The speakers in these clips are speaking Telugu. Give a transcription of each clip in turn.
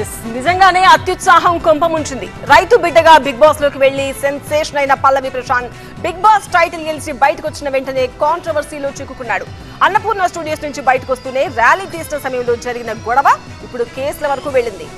ఎస్, నిజంగానే అత్యుత్సాహం కొంపముంచింది రైతు బిడ్డగా బిగ్ బాస్లోకి వెళ్ళి సెన్సేషన్ అయిన Pallavi Prashanth Bigg Boss title గెలిచి బయటకు వచ్చిన వెంటనే కాంట్రవర్సీలో చిక్కుకున్నాడు. అన్నపూర్ణ స్టూడియోస్ నుంచి బయటకు వస్తూనే ర్యాలీ తీసిన సమయంలో జరిగిన గొడవ ఇప్పుడు కేసుల వరకు వెళ్ళింది.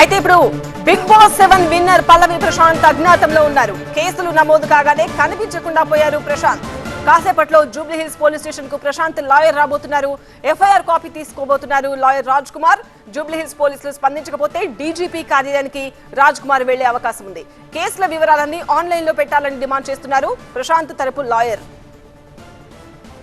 అయితే ఇప్పుడు Bigg Boss seven winner Pallavi Prashanth అజ్ఞాతంలో ఉన్నారు. కేసులు నమోదు కాగానే కనిపించకుండా పోయారు ప్రశాంత్. కాసేపట్లో జూబ్లీ హిల్స్ పోలీస్ స్టేషన్కు ప్రశాంత్ లాయర్ రాబోతున్నారు. ఎఫ్ఐఆర్ కాపీ తీసుకోబోతున్నారు లాయర్ రాజ్ కుమార్. జూబ్లీ హిల్స్ పోలీసులు స్పందించకపోతే డీజీపీ కార్యాలయానికి రాజ్ కుమార్ వెళ్ళే అవకాశం ఉంది. కేసుల వివరాలన్నీ ఆన్లైన్లో పెట్టాలని డిమాండ్ చేస్తున్నారు ప్రశాంత్ తరపు lawyer.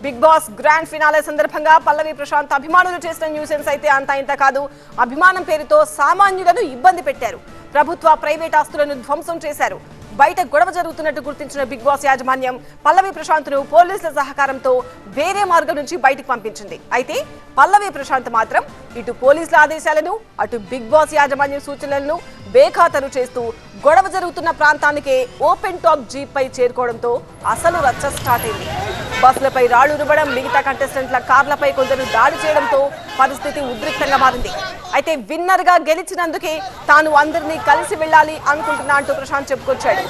Bigg Boss grand finale సందర్భంగా పల్లవి ప్రశాంత్ అభిమానులు చేసిన న్యూసెన్స్ అయితే అంత ఇంత కాదు అభిమానం పేరుతో సామాన్యులను ఇబ్బంది పెట్టారు. ప్రభుత్వ ప్రైవేట్ ఆస్తులను ధ్వంసం చేశారు. బయట గొడవ జరుగుతున్నట్టు గుర్తించిన బిగ్ బాస్ యాజమాన్యం పల్లవి ప్రశాంత్ను పోలీసుల సహకారంతో వేరే మార్గం నుంచి బయటకు పంపించింది. అయితే పల్లవి ప్రశాంత్ మాత్రం ఇటు పోలీసుల ఆదేశాలను అటు బిగ్ బాస్ యాజమాన్యం సూచనలను బేఖాతరు చేస్తూ గొడవ జరుగుతున్న ప్రాంతానికే ఓపెన్ టాప్ జీప్ పై చేరుకోవడంతో అసలు రచ్చ స్టార్ట్ అయింది. బస్సులపై రాళ్ళు రువ్వడం మిగతా కంటెస్టెంట్ల కార్లపై కొందరు దాడి చేయడంతో పరిస్థితి ఉద్రిక్తంగా మారింది. అయితే విన్నర్గా గెలిచినందుకే తాను అందరినీ కలిసి వెళ్ళాలి అనుకుంటున్నా అంటూ ప్రశాంత్ చెప్పుకొచ్చాడు.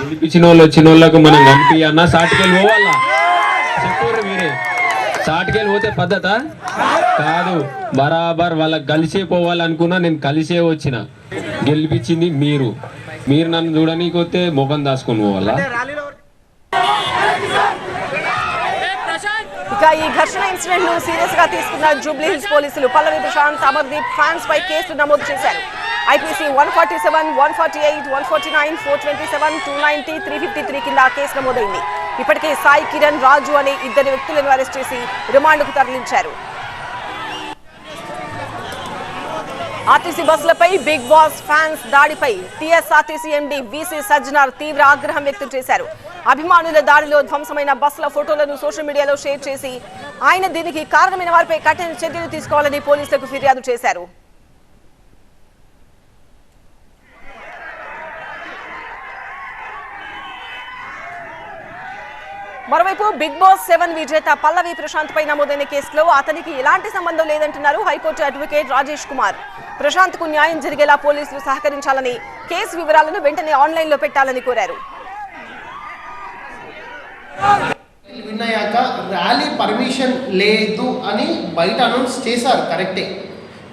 గెలిపించిన వాళ్ళు వచ్చిన వాళ్ళకు మనం పంపి అన్న సాటికెళ్ళి పోవాలా? చెప్పారు మీరే సాటికెళ్ళి పోతే పద్ధత? కాదు. బరాబర్ వాళ్ళకి కలిసే పోవాలనుకున్నా నేను కలిసే వచ్చిన. గెలిపించింది మీరు. మీరు నన్ను చూడనీకి వస్తే ముఖం దాచుకొని పోవాలా? ఇక ఈ ఘర్షణ ఇన్సిడెంట్ను సీరియస్గా తీసుకున్న జూబ్లీ హిల్స్ పోలీసులు పల్లవి ప్రశాంత్ అమర్దీప్ ఫ్యాన్స్ పై కేసులు నమోదు చేశారు. IPC one forty seven one forty eight one forty nine four twenty seven two ninety three fifty three కింద కేసు నమోదైంది. ఇప్పటికే సాయి కిరణ్ రాజు అనే ఇద్దరు వ్యక్తులను అరెస్ట్ చేసి రిమాండ్కు తరలించారు. ఆర్టీసీ బస్సులపై బిగ్ బాస్ ఫ్యాన్స్ దాడిపై టీఎస్ఆర్టీసీ ఎండీ వీసీ సజ్జనార్ తీవ్ర ఆగ్రహం వ్యక్తం చేశారు. అభిమానుల దాడిలో ధ్వంసమైన బస్సుల ఫోటోలను సోషల్ మీడియాలో షేర్ చేసి ఆయన దీనికి కారణమైన వారిపై కఠిన చర్యలు తీసుకోవాలని పోలీసులకు ఫిర్యాదు చేశారు. మరోవైపు బిగ్ బాస్ సెవెన్ విజేత పల్లవి ప్రశాంత్ పై నమోదైన కేసులో అతనికి ఎలాంటి సంబంధం లేదంటున్నారు high court advocate Rajesh Kumar. ప్రశాంత్కు న్యాయం జరిగేలా పోలీసులు సహకరించాలని కేసు వివరాలను వెంటనే ఆన్లైన్లో పెట్టాలని కోరారు. విన్నాక ర్యాలీ పర్మిషన్ లేదు అని బయట అనౌన్స్ చేశారు కరెక్టే.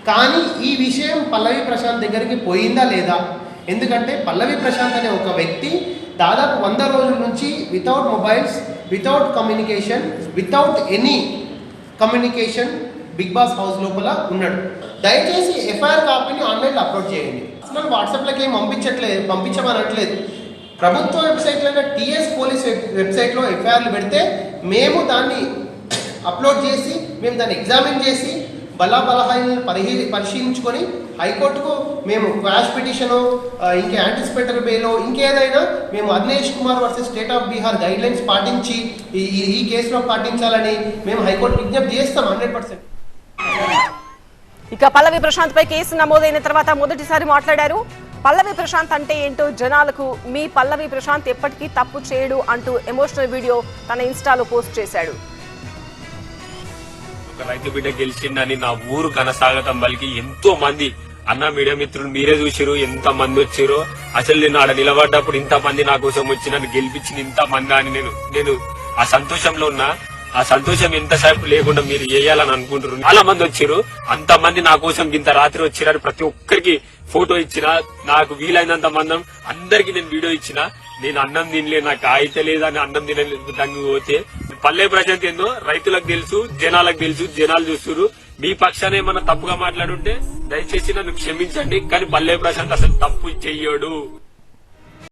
కానీ ఈ విషయం పల్లవి ప్రశాంత్ దగ్గరికి పోయిందా లేదా? ఎందుకంటే పల్లవి ప్రశాంత్ అనే ఒక వ్యక్తి దాదాపు వంద రోజుల నుంచి without mobiles without communication without any communication Bigg Boss house లోపల ఉన్నాడు. దయచేసి ఎఫ్ఐఆర్ కాపీని ఆన్లైన్లో అప్లోడ్ చేయండి. అసలు వాట్సాప్లోకి ఏం పంపించట్లేదు పంపించమనట్లేదు. ప్రభుత్వ వెబ్సైట్లో టీఎస్ పోలీస్ వెబ్ వెబ్సైట్లో ఎఫ్ఐఆర్లు పెడితే మేము దాన్ని అప్లోడ్ చేసి మేము దాన్ని ఎగ్జామిన్ చేసి బలా బలహాలను పరిహీ పరిశీలించుకొని హైకోర్టుకు మేము క్వాష్ పిటిషను ఇంకా యాంటిసిపేటరీ బేలో ఇంకేదైనా మేము Akhilesh Kumar versus state of Bihar guidelines పాటించి ఈ కేసులో పాటించాలని మేము హైకోర్టు విజ్ఞప్తి చేస్తాం హండ్రెడ్ పర్సెంట్. ఇక పల్లవి ప్రశాంత్ పై కేసు నమోదైన తర్వాత మొదటిసారి మాట్లాడారు. పల్లవి ప్రశాంత్ అంటే ఏంటో జనాలకు మీ పల్లవి ప్రశాంత్ ఎప్పటికీ తప్పు చేయడు అంటూ ఎమోషనల్ వీడియో తన ఇన్స్టాలో పోస్ట్ చేశాడు. ఒక రైతు బిడ్డ గెలిచిందని నా ఊరు ఘనస్వాగతం పలికి ఎంతో మంది అన్న మీడియా మిత్రులు మీరే చూసిరు ఎంత మంది వచ్చారో అసలు నేను ఆడ నిలబడ్డప్పుడు ఇంత మంది నా కోసం వచ్చి నన్ను గెలిపించింది ఇంత మంది అని నేను నేను ఆ సంతోషంలో ఉన్నా. ఆ సంతోషం ఎంతసేపు లేకుండా మీరు చేయాలని అనుకుంటున్నారు? చాలా మంది వచ్చారు అంత మంది నా కోసం ఇంత రాత్రి వచ్చారని ప్రతి ఒక్కరికి ఫోటో ఇచ్చిన నాకు వీలైనంత మందం అందరికి నేను వీడియో ఇచ్చిన నేను అన్నం తినలే నాకు ఆయితే లేదని అన్నం తినలేదు దాన్ని పోతే. పల్లె ప్రశాంత్ ఏందో రైతులకు తెలుసు జనాలకు తెలుసు జనాలు చూస్తున్నారు మీ పక్షాన ఏమన్నా తప్పుగా మాట్లాడుంటే దయచేసి నన్ను క్షమించండి కానీ పల్లె ప్రశాంత్ అసలు తప్పు చెయ్యడు.